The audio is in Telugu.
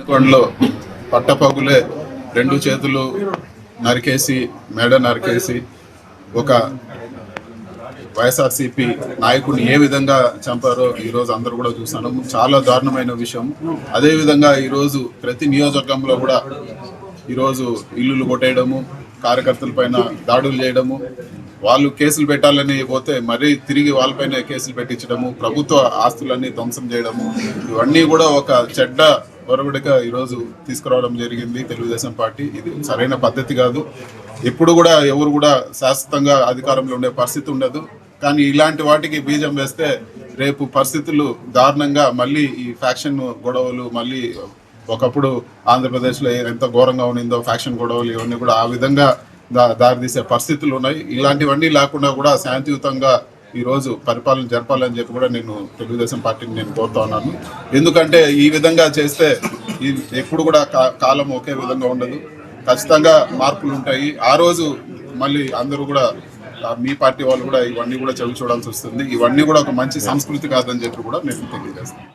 కొండలో పట్టపగులే రెండు చేతులు నరికేసి మెడ నరికేసి ఒక వైఎస్ఆర్సీపీ నాయకుడిని ఏ విధంగా చంపారో ఈ రోజు అందరూ కూడా చూసాను చాలా దారుణమైన విషయం. అదేవిధంగా ఈరోజు ప్రతి నియోజకవర్గంలో కూడా ఈరోజు ఇల్లులు కొట్టేయడము కార్యకర్తల పైన దాడులు చేయడము వాళ్ళు కేసులు పెట్టాలని పోతే మరీ తిరిగి వాళ్ళపైన కేసులు పెట్టించడము ప్రభుత్వ ఆస్తులన్నీ ధ్వంసం చేయడము ఇవన్నీ కూడా ఒక చెడ్డ ఒరవడిగా ఈరోజు తీసుకురావడం జరిగింది తెలుగుదేశం పార్టీ. ఇది సరైన పద్ధతి కాదు. ఎప్పుడు కూడా ఎవరు కూడా శాశ్వతంగా అధికారంలో ఉండే పరిస్థితి ఉండదు. కానీ ఇలాంటి వాటికి బీజం వేస్తే రేపు పరిస్థితులు దారుణంగా మళ్ళీ ఈ ఫ్యాక్షన్ గొడవలు మళ్ళీ ఒకప్పుడు ఆంధ్రప్రదేశ్లో ఎంత ఘోరంగా ఉన్నిందో ఫ్యాక్షన్ గొడవలు ఇవన్నీ కూడా ఆ విధంగా దా దారితీసే పరిస్థితులు ఉన్నాయి. ఇలాంటివన్నీ లేకుండా కూడా శాంతియుతంగా ఈ రోజు పరిపాలన జరపాలని చెప్పి కూడా నేను తెలుగుదేశం పార్టీని నేను కోరుతా ఉన్నాను. ఎందుకంటే ఈ విధంగా చేస్తే ఈ ఎప్పుడు కూడా కా- కాలం ఒకే విధంగా ఉండదు. ఖచ్చితంగా మార్పులు ఉంటాయి. ఆ రోజు మళ్ళీ అందరూ కూడా మీ పార్టీ వాళ్ళు కూడా ఇవన్నీ కూడా చవి చూడాల్సి వస్తుంది. ఇవన్నీ కూడా ఒక మంచి సంస్కృతి కాదని చెప్పి కూడా నేను తెలియజేస్తాను.